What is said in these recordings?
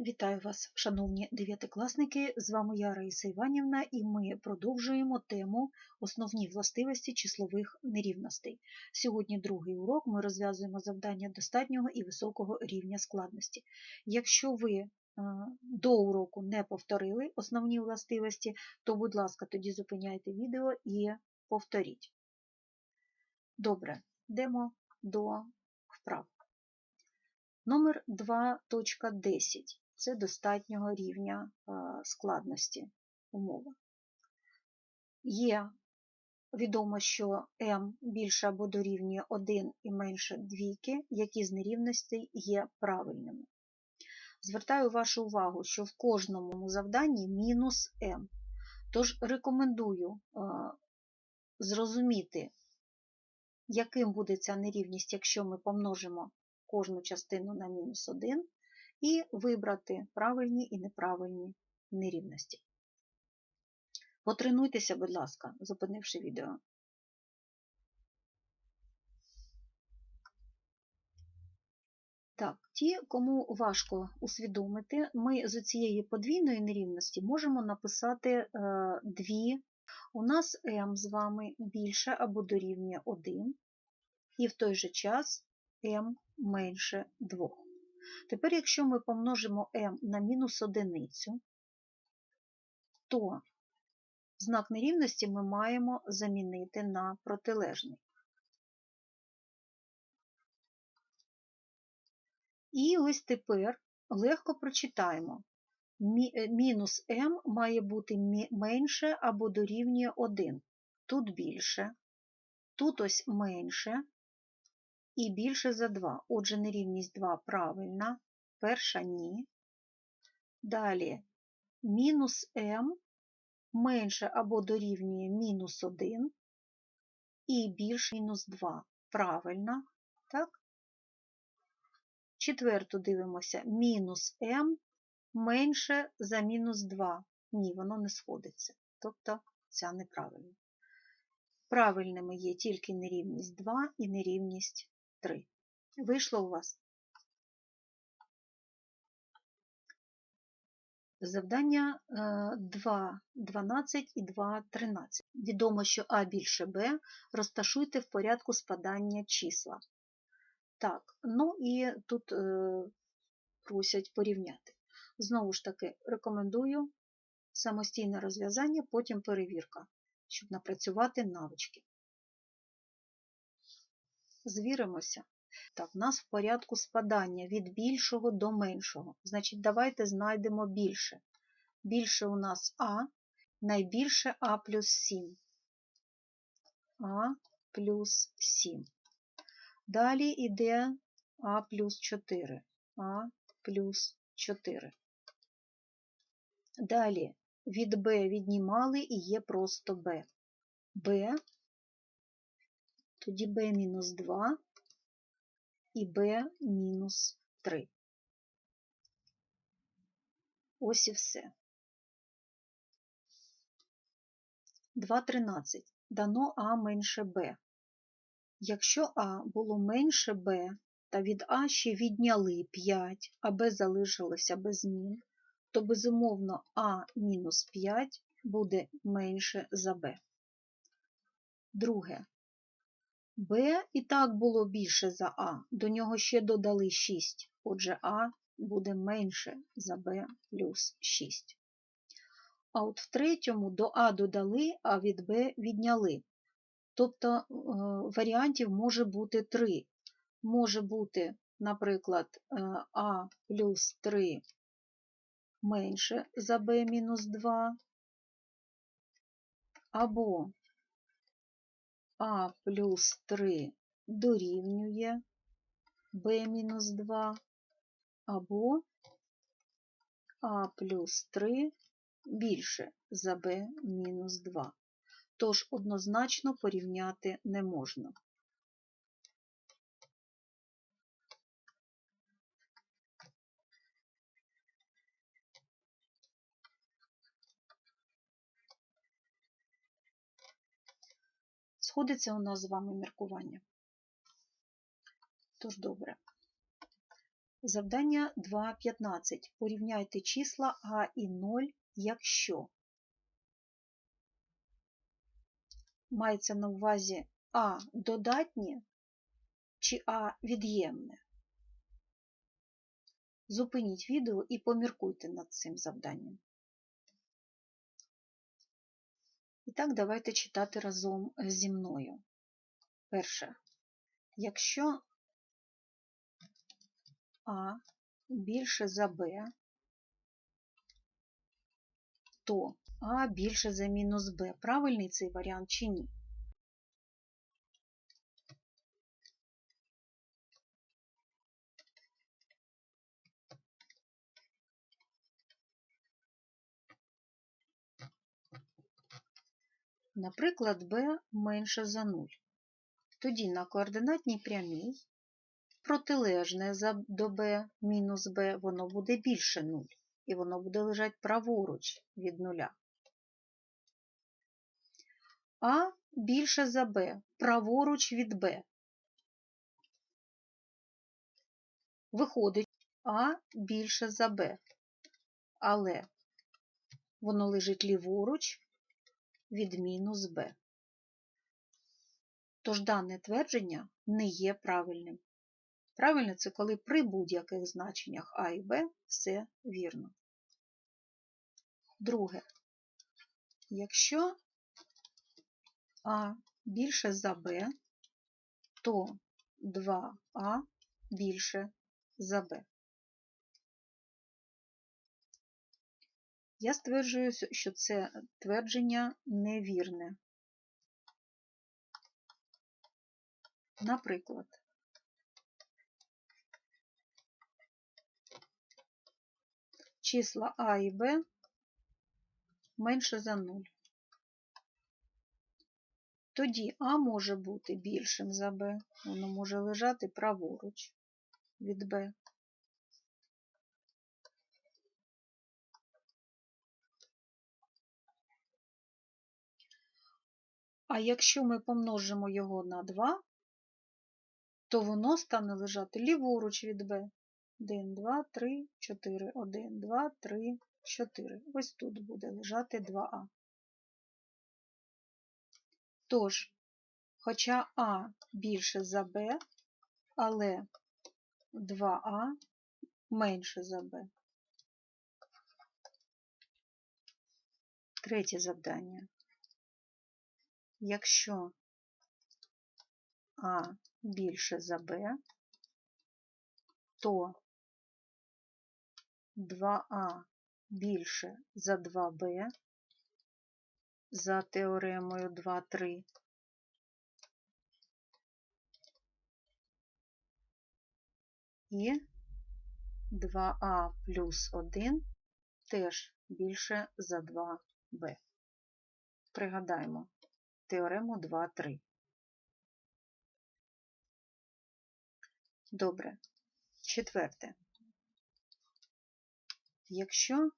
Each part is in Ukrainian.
Вітаю вас, шановні дев'ятикласники! З вами я, Раїса Іванівна, і ми продовжуємо тему Основні властивості числових нерівностей. Сьогодні другий урок ми розв'язуємо завдання достатнього і високого рівня складності. Якщо ви е, до уроку не повторили основні властивості, то, будь ласка, тоді зупиняйте відео і повторіть. Добре, йдемо до вправ. Номер 2.10 це достатнього рівня складності умови. Є відомо, що m більше або дорівнює 1 і менше двійки, які з нерівностей є правильними. Звертаю вашу увагу, що в кожному завданні мінус m. Тож рекомендую зрозуміти, яким буде ця нерівність, якщо ми помножимо кожну частину на мінус 1 і вибрати правильні і неправильні нерівності. Потренуйтеся, будь ласка, зупинивши відео. Так, ті, кому важко усвідомити, ми з цієї подвійної нерівності можемо написати е, дві. У нас m з вами більше або дорівнює 1, і в той же час m менше 2. Тепер, якщо ми помножимо m на мінус одиницю, то знак нерівності ми маємо замінити на протилежний. І ось тепер легко прочитаємо. Е, мінус m має бути менше або дорівнює 1. Тут більше, тут ось менше, і більше за 2. Отже, нерівність 2 правильна, перша ні. Далі мінус m менше або дорівнює мінус 1 і більше мінус 2. Правильна, так? Четверту дивимося, мінус m менше за мінус 2. Ні, воно не сходиться. Тобто ця неправильна. Правильними є тільки нерівність 2 і нерівність 3. Вийшло у вас? Завдання 2.12 е, і 2.13. Відомо, що А більше Б розташуйте в порядку спадання числа. Так, ну і тут е, просять порівняти. Знову ж таки, рекомендую самостійне розв'язання, потім перевірка, щоб напрацювати навички звіримося. Так, у нас в порядку спадання від більшого до меншого. Значить, давайте знайдемо більше. Більше у нас А, найбільше А плюс 7. А плюс 7. Далі йде А плюс 4. А плюс 4. Далі від Б віднімали і є просто Б. Б тоді b мінус 2 і b мінус 3. Ось і все. 2.13. Дано А менше Б. Якщо А було менше Б, та від А ще відняли 5, а Б залишилося без змін, то безумовно А мінус 5 буде менше за Б. Друге. Б і так було більше за А, до нього ще додали 6, отже А буде менше за Б плюс 6. А от в третьому до А додали, а від Б відняли. Тобто е, варіантів може бути 3. Може бути, наприклад, е, А плюс 3 менше за Б мінус 2, або а плюс 3 дорівнює b мінус 2 або А плюс 3 більше за b мінус 2. Тож однозначно порівняти не можна. Сходиться у нас з вами міркування. Тож добре. Завдання 2.15. Порівняйте числа А і 0, якщо. Мається на увазі А додатнє чи А від'ємне. Зупиніть відео і поміркуйте над цим завданням. Так, давайте читати разом зі мною. Перше. Якщо А більше за Б, то А більше за мінус Б. Правильний цей варіант чи ні? Наприклад, b менше за 0. Тоді на координатній прямій протилежне до b мінус b, воно буде більше 0, і воно буде лежати праворуч від нуля. А більше за b, праворуч від b. Виходить, А більше за b, але воно лежить ліворуч від мінус b. Тож дане твердження не є правильним. Правильне це коли при будь-яких значеннях А і Б все вірно. Друге, якщо А більше за Б, то 2А більше за Б. Я стверджую, що це твердження невірне. Наприклад, числа А і Б менше за 0. Тоді А може бути більшим за Б, воно може лежати праворуч від Б. А якщо ми помножимо його на 2, то воно стане лежати ліворуч від b. 1, 2, 3, 4, 1, 2, 3, 4. Ось тут буде лежати 2а. Тож, хоча А більше за Б, але 2а менше за Б. Третє завдання. Якщо А більше за Б, то 2А більше за 2Б за теоремою 2,3. І 2А плюс 1 теж більше за 2Б. Пригадаємо теорему 2,3. Добре. Четверте. Якщо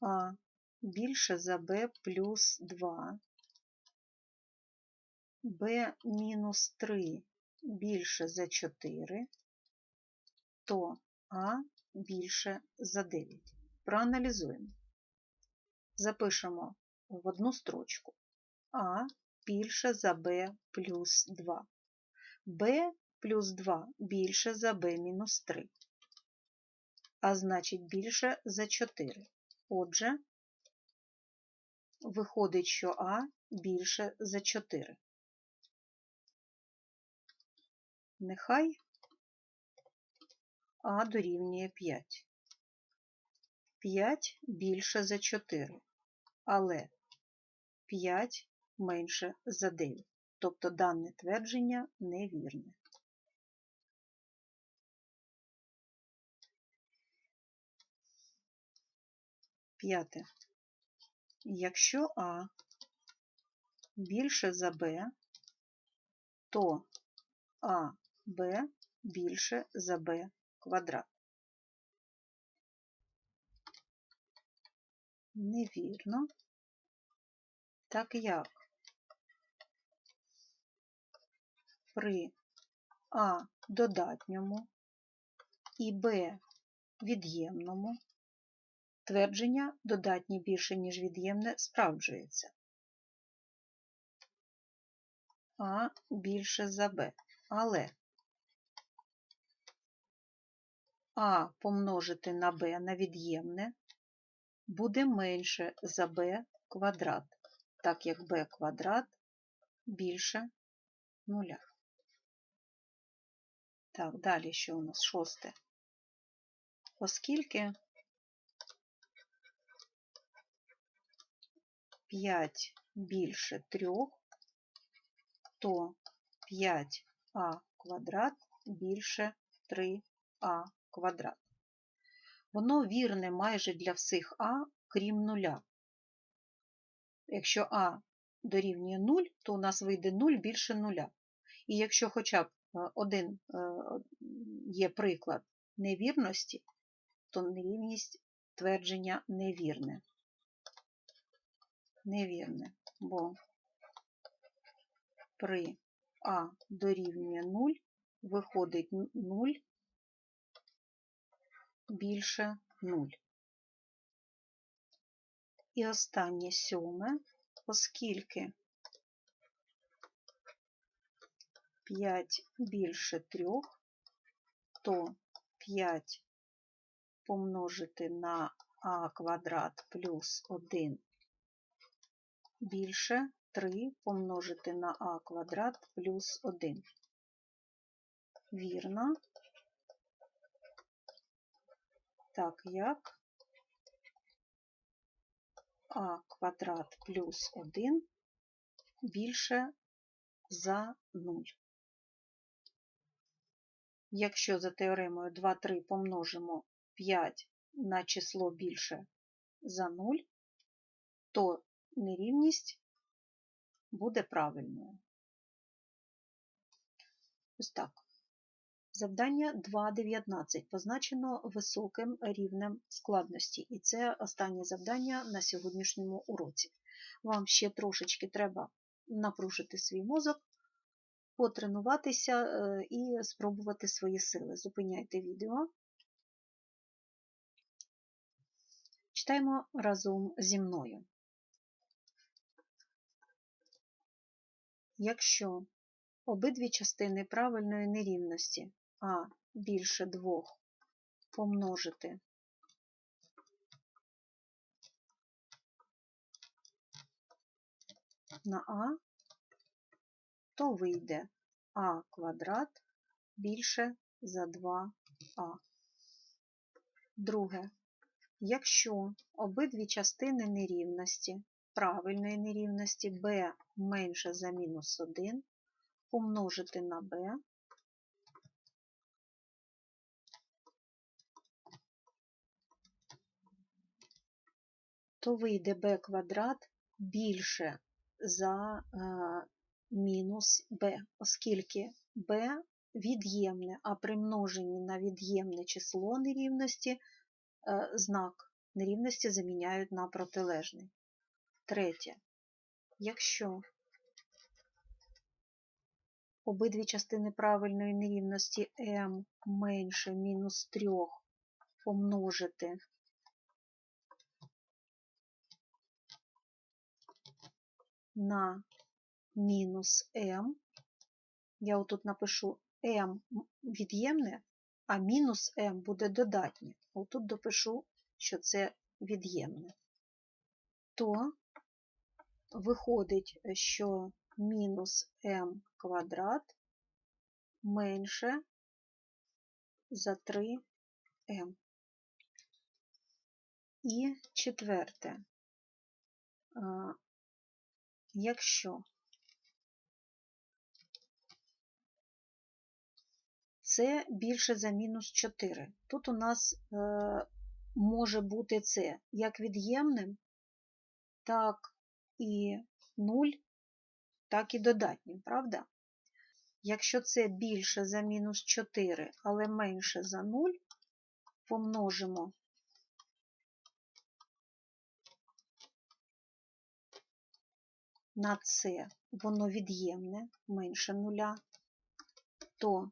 А більше за Б плюс 2, Б мінус 3 більше за 4, то А більше за 9. Проаналізуємо. Запишемо в одну строчку. А більше за Б плюс 2. Б плюс 2 більше за Б мінус 3. А значить більше за 4. Отже, виходить, що А більше за 4. Нехай А дорівнює 5. 5 більше за 4, але 5 менше за 9. Тобто дане твердження невірне. П'яте. Якщо А більше за Б, то А Б більше за Б квадрат. Невірно. Так як при А додатньому і b від'ємному, твердження додатнє більше, ніж від'ємне, справджується. А більше за Б. Але А помножити на Б на від'ємне буде менше за b квадрат, так як b квадрат більше нуля. Так, далі що у нас шосте? Оскільки 5 більше 3, то 5а квадрат більше 3а квадрат. Воно вірне майже для всіх А, крім нуля. Якщо А дорівнює 0, то у нас вийде 0 більше нуля. І якщо хоча б е, один е, є приклад невірності, то нерівність твердження невірне. Невірне, бо при А дорівнює 0 виходить 0 більше 0. І останнє сьоме, оскільки 5 більше 3, то 5 помножити на а квадрат плюс 1 більше 3 помножити на а квадрат плюс 1. Вірно. так як а квадрат плюс 1 більше за 0. Якщо за теоремою 2, 3 помножимо 5 на число більше за 0, то нерівність буде правильною. Ось так. Завдання 2.19 позначено високим рівнем складності, і це останнє завдання на сьогоднішньому уроці. Вам ще трошечки треба напружити свій мозок, потренуватися е, і спробувати свої сили. Зупиняйте відео. Читаємо разом зі мною. Якщо обидві частини правильної нерівності а більше 2 помножити на А, то вийде А квадрат більше за 2а. Друге, якщо обидві частини нерівності, правильної нерівності b менше за мінус 1 помножити на b, то вийде b квадрат більше за е, мінус b, оскільки b від'ємне, а при множенні на від'ємне число нерівності е, знак нерівності заміняють на протилежний. Третє. Якщо обидві частини правильної нерівності m менше мінус 3 помножити на мінус m. Я отут напишу m від'ємне, а мінус m буде додатнє. Отут допишу, що це від'ємне. То виходить, що мінус m квадрат менше за 3m. І четверте, якщо це більше за мінус 4. Тут у нас е, може бути це як від'ємним, так і 0, так і додатнім, правда? Якщо це більше за мінус 4, але менше за 0, помножимо на С воно від'ємне менше нуля, то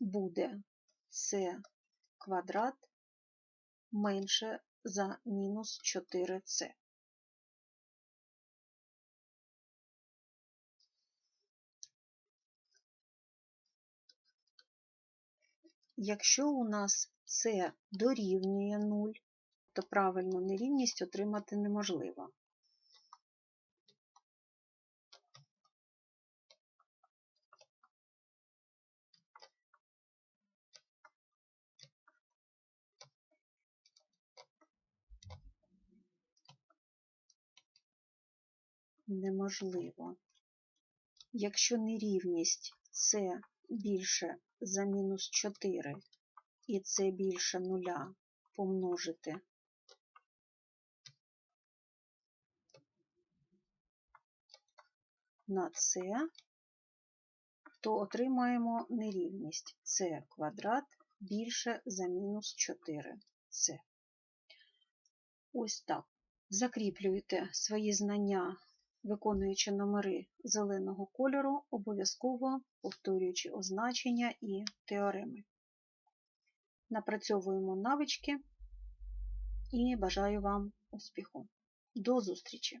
буде С квадрат менше за мінус 4С. Якщо у нас С дорівнює 0, то правильну нерівність отримати неможливо. Неможливо. Якщо нерівність С більше за мінус 4 і С більше нуля помножити на С, то отримаємо нерівність С квадрат більше за мінус 4С. Ось так. Закріплюйте свої знання, виконуючи номери зеленого кольору, обов'язково повторюючи означення і теореми. Напрацьовуємо навички і бажаю вам успіху. До зустрічі!